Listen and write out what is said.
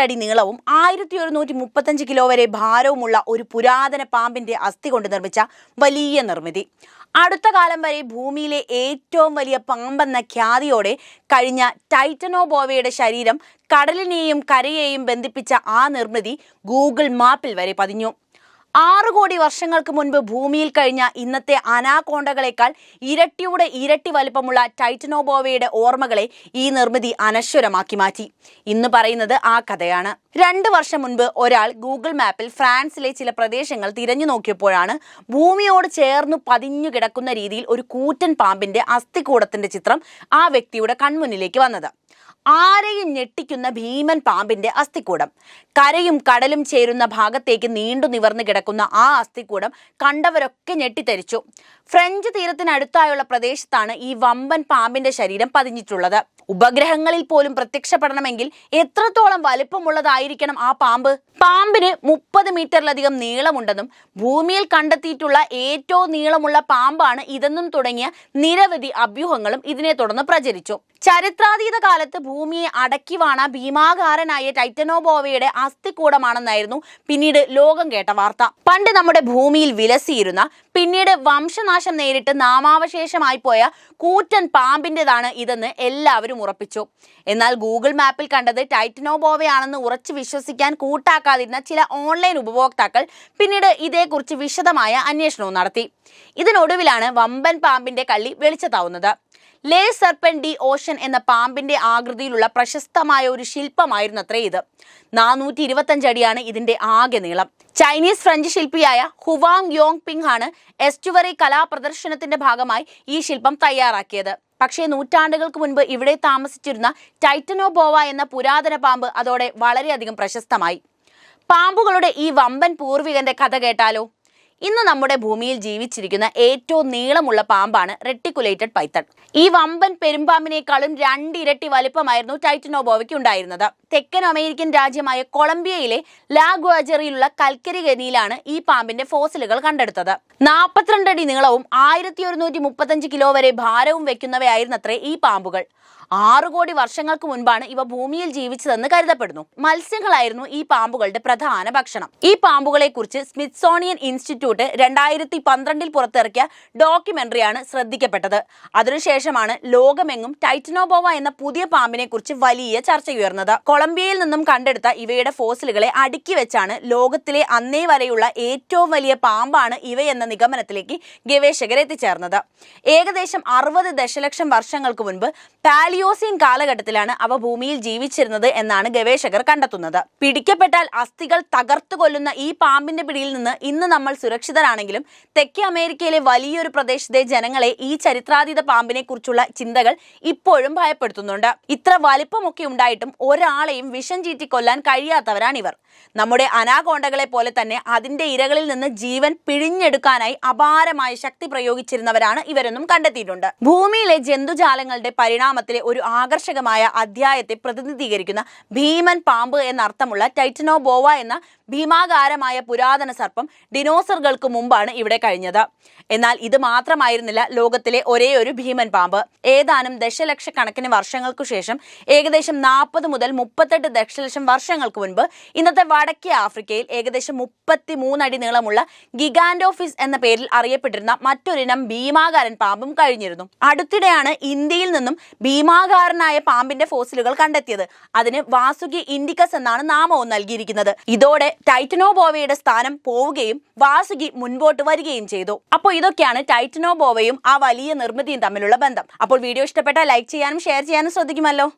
അടി നീളവും ആയിരത്തി ഒരുന്നൂറ്റി മുപ്പത്തഞ്ച് കിലോ വരെ ഭാരവുമുള്ള ഒരു പുരാതന പാമ്പിന്റെ അസ്ഥി കൊണ്ട് നിർമ്മിച്ച വലിയ നിർമ്മിതി. അടുത്ത കാലം വരെ ഭൂമിയിലെ ഏറ്റവും വലിയ പാമ്പെന്ന ഖ്യാതിയോടെ കഴിഞ്ഞ ടൈറ്റനോബോവയുടെ ശരീരം കടലിനെയും കരയെയും ബന്ധിപ്പിച്ച ആ നിർമ്മിതി ഗൂഗിൾ മാപ്പിൽ വരെ പതിഞ്ഞു. ആറു കോടി വർഷങ്ങൾക്ക് മുൻപ് ഭൂമിയിൽ കഴിഞ്ഞ ഇന്നത്തെ അനാകോണ്ടകളെക്കാൾ ഇരട്ടിയുടെ ഇരട്ടി വലിപ്പമുള്ള ടൈറ്റനോബോവയുടെ ഓർമ്മകളെ ഈ നിർമ്മിതി അനശ്വരമാക്കി മാറ്റി. ഇന്ന് പറയുന്നത് ആ കഥയാണ്. രണ്ട് വർഷം മുൻപ് ഒരാൾ ഗൂഗിൾ മാപ്പിൽ ഫ്രാൻസിലെ ചില പ്രദേശങ്ങൾ തിരഞ്ഞു നോക്കിയപ്പോഴാണ് ഭൂമിയോട് ചേർന്നു പതിഞ്ഞു കിടക്കുന്ന രീതിയിൽ ഒരു കൂറ്റൻ പാമ്പിന്റെ അസ്ഥികൂടത്തിന്റെ ചിത്രം ആ വ്യക്തിയുടെ കൺമുന്നിലേക്ക് വന്നത്. ആരെയും ഞെട്ടിക്കുന്ന ഭീമൻ പാമ്പിന്റെ അസ്ഥിക്കൂടം കരയും കടലും ചേരുന്ന ഭാഗത്തേക്ക് നീണ്ടു നിവർന്നു കിടക്കുന്ന ആ അസ്ഥിക്കൂടം കണ്ടവരൊക്കെ ഞെട്ടിത്തരിച്ചു. ഫ്രഞ്ച് തീരത്തിനടുത്തായുള്ള പ്രദേശത്താണ് ഈ വമ്പൻ പാമ്പിന്റെ ശരീരം പതിഞ്ഞിട്ടുള്ളത്. ഉപഗ്രഹങ്ങളിൽ പോലും പ്രത്യക്ഷപ്പെടണമെങ്കിൽ എത്രത്തോളം വലിപ്പമുള്ളതായിരിക്കണം ആ പാമ്പ്? പാമ്പിന് മുപ്പത് മീറ്ററിലധികം നീളമുണ്ടെന്നും ഭൂമിയിൽ കണ്ടെത്തിയിട്ടുള്ള ഏറ്റവും നീളമുള്ള പാമ്പാണ് ഇതെന്നും തുടങ്ങിയ നിരവധി അഭ്യൂഹങ്ങളും ഇതിനെ തുടർന്ന് പ്രചരിച്ചു. ചരിത്രാതീത കാലത്ത് ഭൂമിയെ അടക്കി വാണ ഭീമാകാരനായ ടൈറ്റനോബോവയുടെ അസ്ഥികൂടമാണെന്നായിരുന്നു പിന്നീട് ലോകം കേട്ട വാർത്ത. പണ്ട് നമ്മുടെ ഭൂമിയിൽ വിലസിയിരുന്ന പിന്നീട് വംശനാശം നേരിട്ട് നാമാവശേഷമായി പോയ കൂറ്റൻ പാമ്പിന്റെതാണ് ഇതെന്ന് എല്ലാവരും ഉറപ്പിച്ചു. എന്നാൽ ഗൂഗിൾ മാപ്പിൽ കണ്ടത് ടൈറ്റനോബോവയാണെന്ന് ഉറച്ചു വിശ്വസിക്കാൻ കൂട്ടാക്കാതിരുന്ന ചില ഓൺലൈൻ ഉപഭോക്താക്കൾ പിന്നീട് ഇതേക്കുറിച്ച് വിശദമായ അന്വേഷണവും നടത്തി. ഇതിനൊടുവിലാണ് വമ്പൻ പാമ്പിന്റെ കള്ളി വെളിച്ചത്താവുന്നത്. ലേ സർപ്പൻ ഡി ഓഷൻ എന്ന പാമ്പിന്റെ ആകൃതിയിലുള്ള പ്രശസ്തമായ ഒരു ശില്പമായിരുന്നു അത്രേ ഇത്. നാനൂറ്റി ഇരുപത്തഞ്ച് അടിയാണ് ഇതിന്റെ ആകെ നീളം. ചൈനീസ് ഫ്രഞ്ച് ശില്പിയായ ഹുവാങ് യോങ് പിങ് ആണ് എസ്റ്റുവറി കലാപ്രദർശനത്തിന്റെ ഭാഗമായി ഈ ശില്പം തയ്യാറാക്കിയത്. പക്ഷേ നൂറ്റാണ്ടുകൾക്ക് മുൻപ് ഇവിടെ താമസിച്ചിരുന്ന ടൈറ്റനോബോവ എന്ന പുരാതന പാമ്പ് അതോടെ വളരെയധികം പ്രശസ്തമായി. പാമ്പുകളുടെ ഈ വമ്പൻ പൂർവികന്റെ കഥ കേട്ടാലോ? ഇന്ന് നമ്മുടെ ഭൂമിയിൽ ജീവിച്ചിരിക്കുന്ന ഏറ്റവും നീളമുള്ള പാമ്പാണ് റെട്ടിക്കുലേറ്റഡ് പൈത്തൺ. ഈ വമ്പൻ പെരുമ്പാമ്പിനേക്കാളും രണ്ടിരട്ടി വലിപ്പമായിരുന്നു ടൈറ്റനോബോവയ്ക്ക് ഉണ്ടായിരുന്നത്. തെക്കൻ അമേരിക്കൻ രാജ്യമായ കൊളംബിയയിലെ ലാഗ്വാജറിയിലുള്ള കൽക്കരി ഖനിയിലാണ് ഈ പാമ്പിന്റെ ഫോസിലുകൾ കണ്ടെടുത്തത്. നാൽപ്പത്തിരണ്ട് അടി നീളവും ആയിരത്തി ഒരുന്നൂറ്റി മുപ്പത്തഞ്ച് കിലോ വരെ ഭാരവും വെക്കുന്നവയായിരുന്നത്രേ ഈ പാമ്പുകൾ. ആറു കോടി വർഷങ്ങൾക്ക് മുൻപാണ് ഇവ ഭൂമിയിൽ ജീവിച്ചതെന്ന് കരുതപ്പെടുന്നു. മത്സ്യങ്ങളായിരുന്നു ഈ പാമ്പുകളുടെ പ്രധാന ഭക്ഷണം. ഈ പാമ്പുകളെ കുറിച്ച് സ്മിത്സോണിയൻ ഇൻസ്റ്റിറ്റ്യൂട്ട് രണ്ടായിരത്തി പന്ത്രണ്ടിൽ പുറത്തിറക്കിയ ഡോക്യുമെന്ററിയാണ് ശ്രദ്ധിക്കപ്പെട്ടത്. അതിനുശേഷമാണ് ലോകമെങ്ങും ടൈറ്റനോബോവ എന്ന പുതിയ പാമ്പിനെ കുറിച്ച് വലിയ ചർച്ചയുയർന്നത് കൊളംബിയയിൽ നിന്നും കണ്ടെടുത്ത ഇവയുടെ ഫോസിലുകളെ അടുക്കി വെച്ചാണ് ലോകത്തിലെ അന്നേ വരെയുള്ള ഏറ്റവും വലിയ പാമ്പാണ് ഇവയെന്ന നിഗമനത്തിലേക്ക് ഗവേഷകർ എത്തിച്ചേർന്നത്. ഏകദേശം അറുപത് ദശലക്ഷം വർഷങ്ങൾക്ക് മുൻപ് പാലിയോസീൻ കാലഘട്ടത്തിലാണ് അവ ഭൂമിയിൽ ജീവിച്ചിരുന്നത് എന്നാണ് ഗവേഷകർ കണ്ടെത്തുന്നത്. പിടിക്കപ്പെട്ടാൽ അസ്ഥികൾ തകർത്തു കൊല്ലുന്ന ഈ പാമ്പിന്റെ പിടിയിൽ നിന്ന് ഇന്ന് നമ്മൾ സുരക്ഷിതരാണെങ്കിലും തെക്കേ അമേരിക്കയിലെ വലിയൊരു പ്രദേശത്തെ ജനങ്ങളെ ഈ ചരിത്രാതീത പാമ്പിനെ കുറിച്ചുള്ള ചിന്തകൾ ഇപ്പോഴും ഭയപ്പെടുത്തുന്നുണ്ട്. ഇത്ര വലിപ്പമൊക്കെ ഉണ്ടായിട്ടും ഒരാളെയും വിഷം ചീറ്റി കൊല്ലാൻ കഴിയാത്തവരാണിവർ. നമ്മുടെ അനാകോണ്ടകളെ പോലെ തന്നെ അതിന്റെ ഇരകളിൽ നിന്ന് ജീവൻ പിഴിഞ്ഞെടുക്കാനായി അപാരമായ ശക്തി പ്രയോഗിച്ചിരുന്നവരാണ് ഇവരെന്നും കണ്ടെത്തിയിട്ടുണ്ട്. ഭൂമിയിലെ ജന്തുജാലങ്ങളുടെ പരിണാമത്തിലെ ഒരു ആകർഷകമായ അധ്യായത്തെ പ്രതിനിധീകരിക്കുന്ന ഭീമൻ പാമ്പ് എന്നർത്ഥമുള്ള ടൈറ്റനോബോവ എന്ന ഭീമാകാരമായ പുരാതന സർപ്പം ഡിനോസറുകൾക്ക് മുമ്പാണ് ഇവിടെ കഴിഞ്ഞത്. എന്നാൽ ഇത് മാത്രമായിരുന്നില്ല ലോകത്തിലെ ഒരേ ഒരു ഭീമൻ പാമ്പ്. ഏതാനും ദശലക്ഷക്കണക്കിന് വർഷങ്ങൾക്കു ശേഷം ഏകദേശം നാൽപ്പത് മുതൽ മുപ്പത്തെട്ട് ദശലക്ഷം വർഷങ്ങൾക്ക് മുൻപ് ഇന്നത്തെ വടക്കേ ആഫ്രിക്കയിൽ ഏകദേശം മുപ്പത്തി മൂന്നടി നീളമുള്ള ഗിഗാൻഡോഫിസ് എന്ന പേരിൽ അറിയപ്പെട്ടിരുന്ന മറ്റൊരിനം ഭീമാകാരൻ പാമ്പും കഴിഞ്ഞിരുന്നു. അടുത്തിടെയാണ് ഇന്ത്യയിൽ നിന്നും ഭീമാകാരനായ പാമ്പിന്റെ ഫോസിലുകൾ കണ്ടെത്തിയത്. അതിന് വാസുകി ഇൻഡിക്കസ് എന്നാണ് നാമവും നൽകിയിരിക്കുന്നത്. ഇതോടെ ടൈറ്റനോബോവയുടെ സ്ഥാനം പോവുകയും വാസുകി മുൻപോട്ട് വരികയും ചെയ്തു. അപ്പോൾ ഇതൊക്കെയാണ് ടൈറ്റനോബോവയും ആ വലിയ നിർമ്മിതിയും തമ്മിലുള്ള ബന്ധം. അപ്പോൾ വീഡിയോ ഇഷ്ടപ്പെട്ടാൽ ലൈക്ക് ചെയ്യാനും ഷെയർ ചെയ്യാനും ശ്രദ്ധിക്കുമല്ലോ.